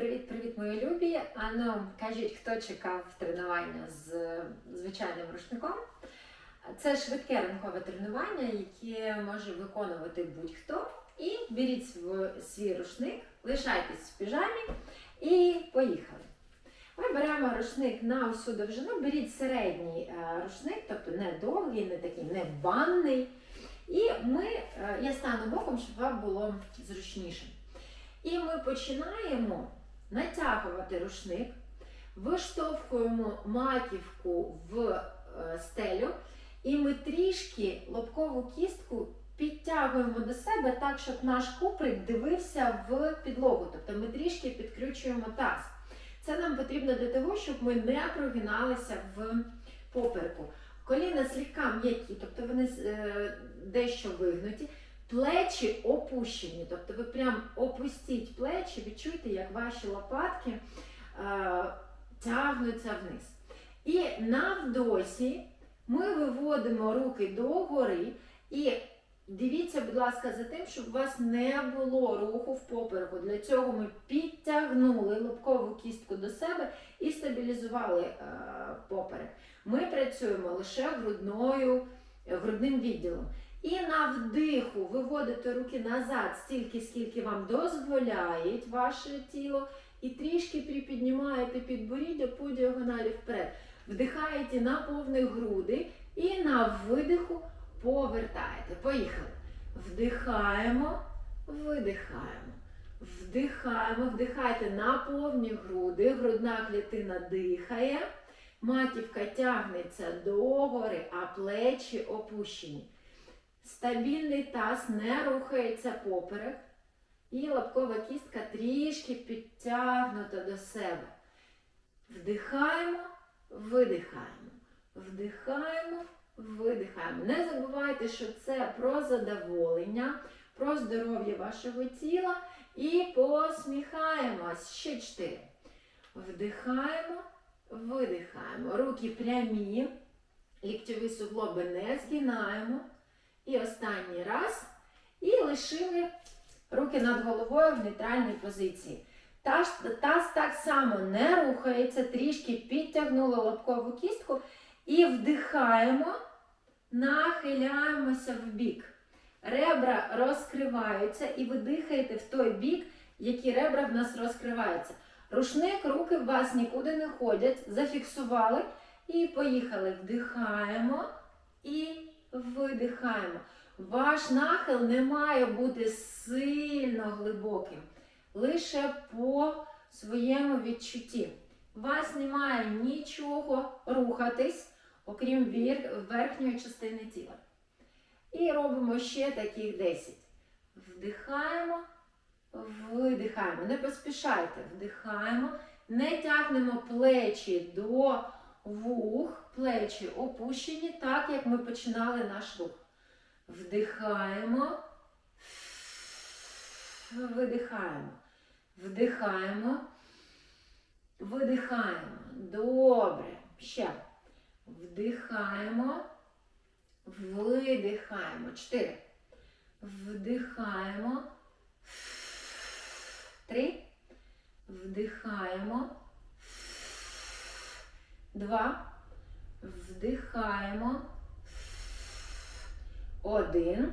Привіт-привіт, мої любі! А ну, кажіть, хто чекав тренування з звичайним рушником? Це швидке ранкове тренування, яке може виконувати будь-хто. І беріть свій рушник, лишайтесь в піжамі і поїхали. Ми беремо рушник на всю довжину, беріть середній е, рушник, тобто не довгий, не такий, не банний. І ми, е, я стану боком, щоб вам було зручніше. І ми починаємо натягувати рушник, виштовхуємо маківку в е, стелю, і ми трішки лобкову кістку підтягуємо до себе так, щоб наш куприк дивився в підлогу. Тобто ми трішки підкручуємо таз. Це нам потрібно для того, щоб ми не прогиналися в попереку. Коліна слегка м'які, тобто вони е, дещо вигнуті. Плечі опущені, тобто ви прям опустіть плечі, відчуйте, як ваші лопатки е, тягнуться вниз. І навдосі ми виводимо руки догори і дивіться, будь ласка, за тим, щоб у вас не було руху в попереку. Для цього ми підтягнули лобкову кістку до себе і стабілізували е, поперек. Ми працюємо лише грудною, грудним відділом. І на вдиху виводите руки назад стільки, скільки вам дозволяє ваше тіло, і трішки припіднімаєте підборіддя по діагоналі вперед. Вдихаєте на повні груди і на видиху повертаєте. Поїхали. Вдихаємо, видихаємо. Вдихаємо, вдихайте на повні груди, грудна клітина дихає, матівка тягнеться догори, а плечі опущені. Стабільний таз не рухається поперек. І лобкова кістка трішки підтягнута до себе. Вдихаємо, видихаємо. Вдихаємо, видихаємо. Не забувайте, що це про задоволення, про здоров'я вашого тіла. І посміхаємось. Ще чотири. Вдихаємо, видихаємо. Руки прямі. Ліктьові суглоби не згинаємо. І останній раз. І лишили руки над головою в нейтральній позиції. Таз, таз так само не рухається, трішки підтягнули лобкову кістку і вдихаємо, нахиляємося в бік. Ребра розкриваються, і ви дихаєте в той бік, які ребра в нас розкриваються. Рушник, руки в вас нікуди не ходять, зафіксували і поїхали. Вдихаємо і видихаємо. Ваш нахил не має бути сильно глибоким, лише по своєму відчутті. Вас немає нічого рухатись, окрім верхньої частини тіла. І робимо ще таких 10. Вдихаємо, видихаємо. Не поспішайте, вдихаємо, не тягнемо плечі до вух, плечі опущені, так як ми починали наш рух. Вдихаємо, видихаємо. Вдихаємо, видихаємо. Добре. Ще. Вдихаємо, видихаємо. Чотири. Вдихаємо. Три. Вдихаємо. Два. Вдихаємо. Один.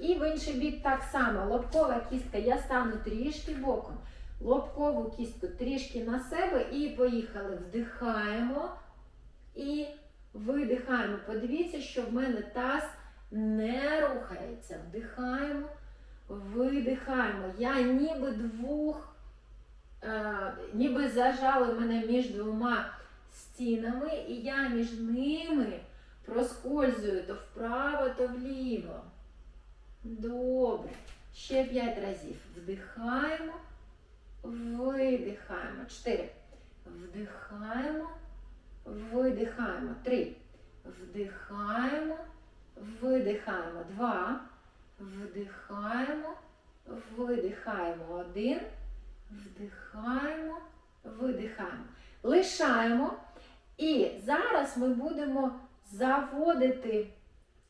І в інший бік так само. Лобкова кістка. Я стану трішки боком. Лобкову кістку трішки на себе і поїхали. Вдихаємо і видихаємо. Подивіться, що в мене таз не рухається. Вдихаємо, видихаємо. Я ніби двох, е, ніби зажали мене між двома стінами, і я між ними проскользую то вправо, то вліво. Добре. Ще п'ять разів. Вдихаємо, видихаємо. Чотири. Вдихаємо, видихаємо. Три. Вдихаємо, видихаємо. Два. Вдихаємо, видихаємо. Один. Вдихаємо, видихаємо. Лишаємо. І зараз ми будемо заводити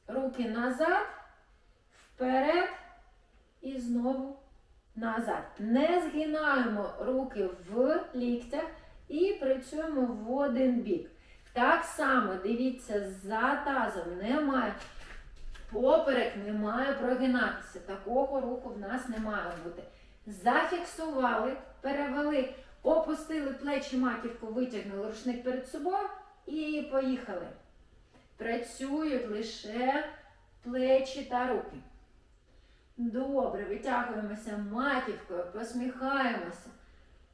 руки назад, вперед і знову назад. Не згинаємо руки в ліктях і працюємо в один бік. Так само дивіться, за тазом немає. Поперек не має прогинатися. Такого руху в нас не має бути. Зафіксували, перевели, опустили плечі, маківку, витягнули рушник перед собою і поїхали. Працюють лише плечі та руки. Добре, витягуємося маківкою, посміхаємося.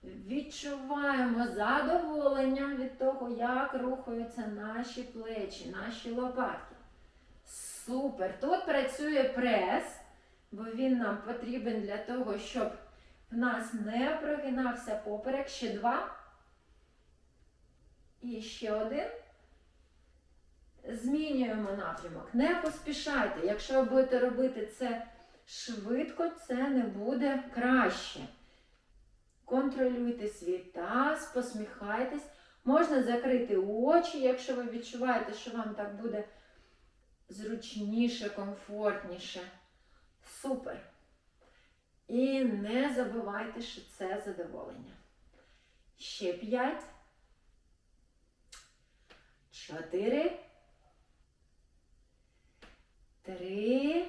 Відчуваємо задоволення від того, як рухаються наші плечі, наші лопатки. Супер! Тут працює прес, бо він нам потрібен для того, щоб в нас не прогинався поперек. Ще два. І ще один. Змінюємо напрямок. Не поспішайте. Якщо ви будете робити це швидко, це не буде краще. Контролюйте свій таз, посміхайтесь. Можна закрити очі, якщо ви відчуваєте, що вам так буде зручніше, комфортніше. Супер. І не забувайте, що це задоволення. Ще п'ять. Чотири. Три.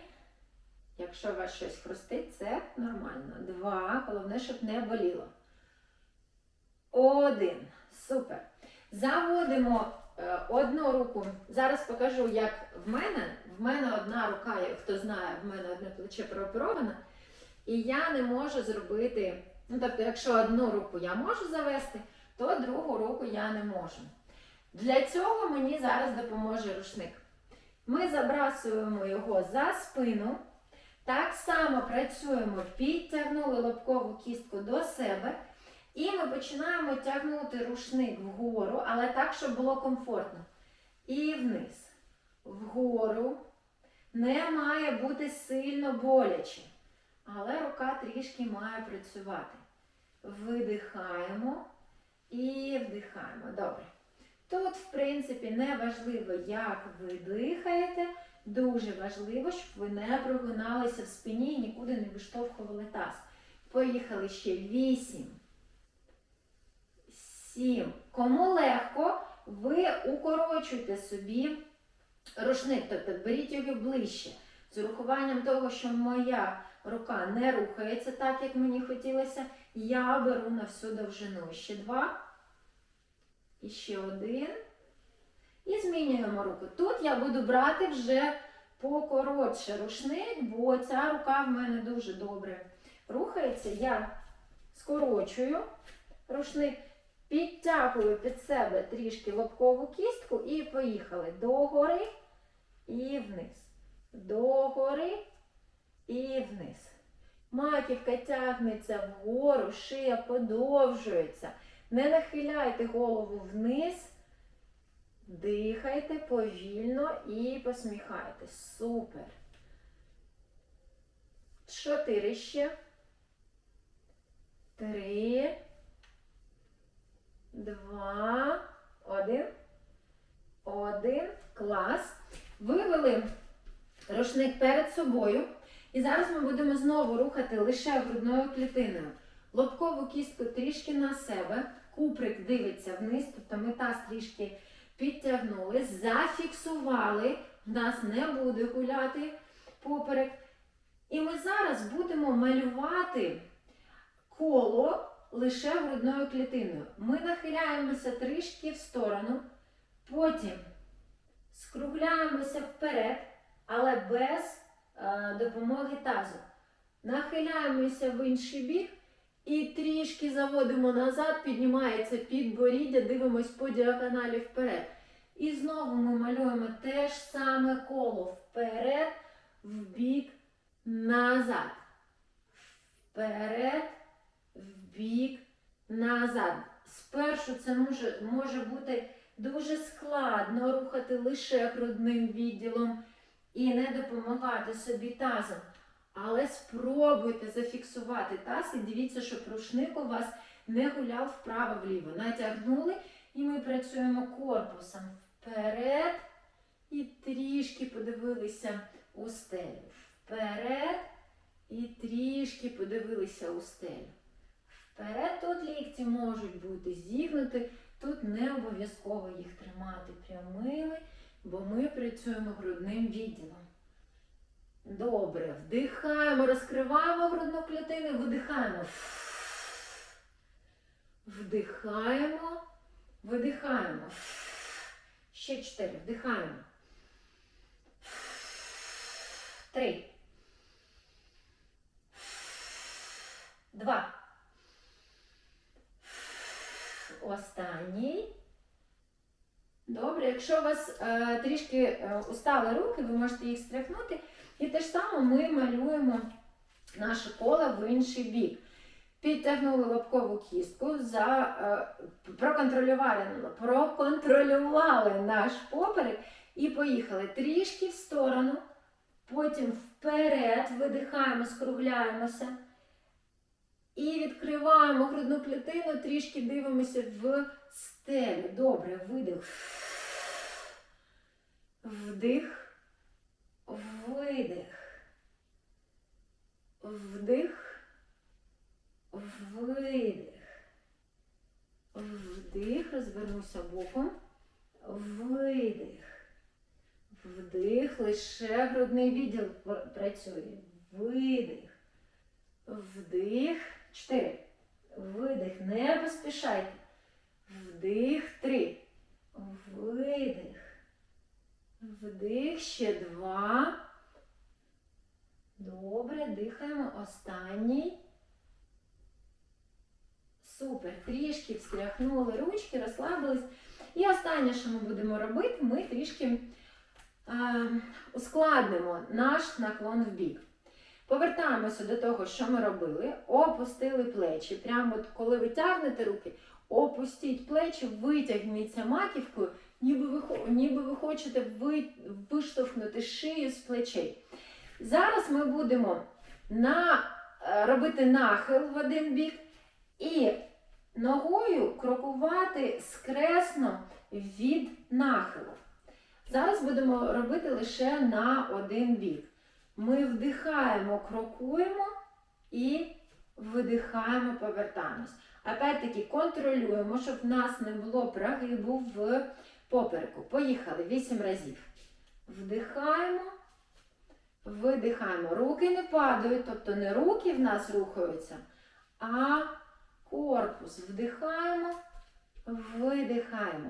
Якщо у вас щось хрустить, це нормально. Два. Головне, щоб не боліло. Один. Супер. Заводимо е, одну руку. Зараз покажу, як в мене. В мене одна рука, хто знає, в мене одне плече проопероване. І я не можу зробити. Ну, тобто, якщо одну руку я можу завести, то другу руку я не можу. Для цього мені зараз допоможе рушник. Ми забрасуємо його за спину. Так само працюємо, підтягнули лобкову кістку до себе. І ми починаємо тягнути рушник вгору, але так, щоб було комфортно. І вниз. Вгору. Не має бути сильно боляче. Але рука трішки має працювати. Видихаємо і вдихаємо. Добре. Тут, в принципі, не важливо, як ви дихаєте. Дуже важливо, щоб ви не прогиналися в спині і нікуди не виштовхували таз. Поїхали ще 8. 7. Кому легко, ви укорочуйте собі рушник, тобто беріть його ближче. З урахуванням того, що моя рука не рухається так, як мені хотілося, я беру на всю довжину. Ще два. І ще один. І змінюємо руку. Тут я буду брати вже покоротше рушник, бо ця рука в мене дуже добре рухається. Я скорочую рушник, підтягую під себе трішки лобкову кістку і поїхали догори і вниз. Догори і вниз. Маківка тягнеться вгору, шия подовжується. Не нахиляйте голову вниз. Дихайте повільно і посміхайтесь. Супер. Чотири ще. Три. Два. Один. Один. Клас. Вивели рушник перед собою. І зараз ми будемо знову рухати лише грудною клітиною. Лобкову кістку трішки на себе. Куприк дивиться вниз, тобто ми таз трішки підтягнули, зафіксували, в нас не буде гуляти поперек. І ми зараз будемо малювати коло лише грудною клітиною. Ми нахиляємося трішки в сторону, потім скругляємося вперед, але без допомоги тазу. Нахиляємося в інший бік. І трішки заводимо назад, піднімається підборіддя, дивимось по діагоналі вперед. І знову ми малюємо те ж саме коло вперед, в бік, назад. Вперед, в бік, назад. Спершу це може, може бути дуже складно рухати лише грудним відділом і не допомагати собі тазом. Але спробуйте зафіксувати таз і дивіться, щоб рушник у вас не гуляв вправо-вліво. Натягнули і ми працюємо корпусом вперед і трішки подивилися у стелю. Вперед і трішки. подивилися у стелю. Вперед тут лікті можуть бути зігнуті, тут не обов'язково їх тримати прямими, бо ми працюємо грудним відділом. Добре, вдихаємо, розкриваємо грудну клітину, видихаємо. Вдихаємо, видихаємо. Ще чотири. Вдихаємо. Три. Два. Останній. Добре, якщо у вас е, трішки е, устали руки, ви можете їх стряхнути. І те ж саме ми малюємо наше коло в інший бік. Підтягнули лобкову кістку, за, е, проконтролювали, проконтролювали наш поперек і поїхали трішки в сторону, потім вперед, видихаємо, скругляємося. І відкриваємо грудну клітину, трішки дивимося в стелю. Добре, видих. Вдих. Видих. Вдих. Видих. Вдих. Розвернуся боком. Видих. Вдих. Лише грудний відділ працює. Видих. Вдих. Чотири. Видих. Не поспішайте. Вдих. Три. Видих. Вдих. Ще два. Добре. Дихаємо. Останній. Супер. Трішки встряхнули ручки, розслабились. І останнє, що ми будемо робити, ми трішки е, ускладнимо наш наклон в бік. Повертаємося до того, що ми робили. Опустили плечі. Прямо от коли ви тягнете руки, опустіть плечі, витягніться маківкою, ніби ви, ніби ви хочете ви, виштовхнути шию з плечей. Зараз ми будемо на, е, робити нахил в один бік і ногою крокувати скресно від нахилу. Зараз будемо робити лише на один бік. Ми вдихаємо, крокуємо і видихаємо, повертаємось. Опять-таки контролюємо, щоб в нас не було прогибу в попереку. Поїхали 8 разів. Вдихаємо, видихаємо. Руки не падають, тобто не руки в нас рухаються, а корпус. Вдихаємо, видихаємо.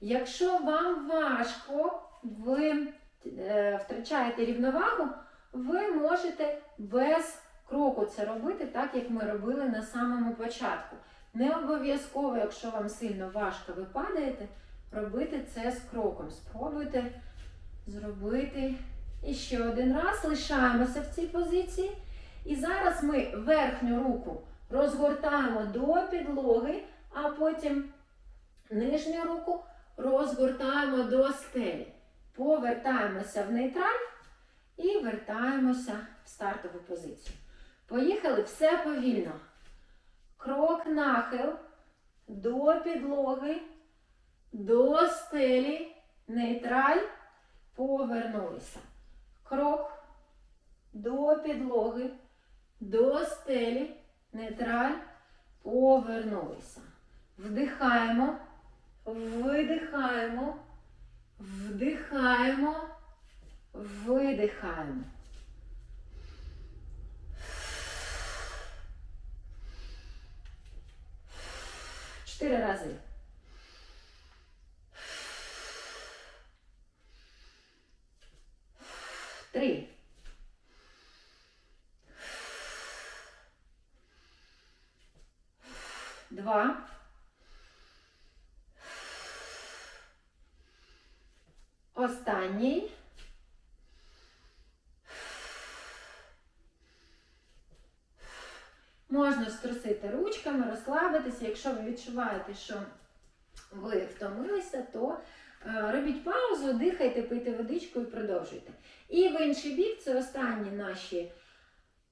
Якщо вам важко, ви е, втрачаєте рівновагу, ви можете без кроку це робити, так як ми робили на самому початку. Не обов'язково, якщо вам сильно важко, ви падаєте, робити це з кроком. Спробуйте зробити і ще один раз. Лишаємося в цій позиції. І зараз ми верхню руку розгортаємо до підлоги, а потім нижню руку розгортаємо до стелі. Повертаємося в нейтраль і вертаємося в стартову позицію. Поїхали все повільно. Крок нахил до підлоги, до стелі, нейтраль, повернулися. Крок до підлоги, до стелі, нейтраль, повернулися. Вдихаємо, видихаємо, вдихаємо, видихаємо. Чотири рази. Три. Два. Останній. Можна струсити ручками, розслабитися. Якщо ви відчуваєте, що ви втомилися, то е, робіть паузу, дихайте, пийте водичку і продовжуйте. І в інший бік це останні наші,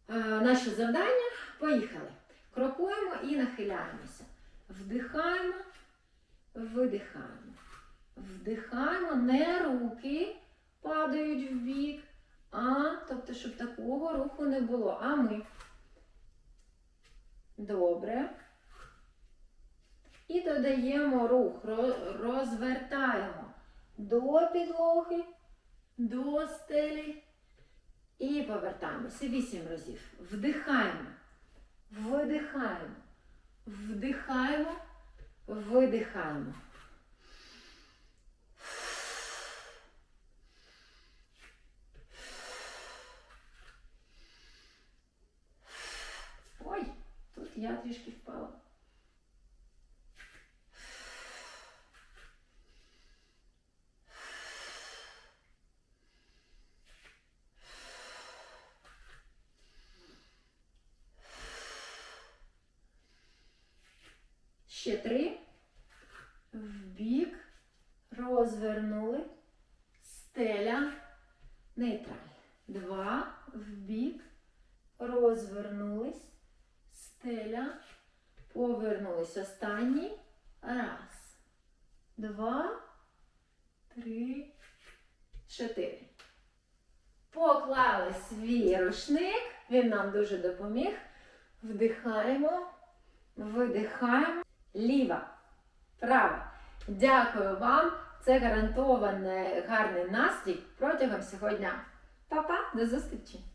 е, наші завдання. Поїхали. Крокуємо і нахиляємося. Вдихаємо, видихаємо. Вдихаємо, не руки падають в бік, а тобто, щоб такого руху не було. А ми Добре. І додаємо рух, розвертаємо до підлоги, до стелі. І повертаємося вісім разів. Вдихаємо, видихаємо, вдихаємо, видихаємо. Ой, тут я трішки впала. Ще три. Вбік. Розвернули. Стеля. Нейтраль. Два. Вбік. Розвернулись. Стеля. Повернулись. Останній. Раз. Два. Три. Чотири. Поклали свій рушник. Він нам дуже допоміг. Вдихаємо. Видихаємо. Ліва. Права. Дякую вам. Це гарантований гарний настрій протягом сьогодні. Па-па, до зустрічі!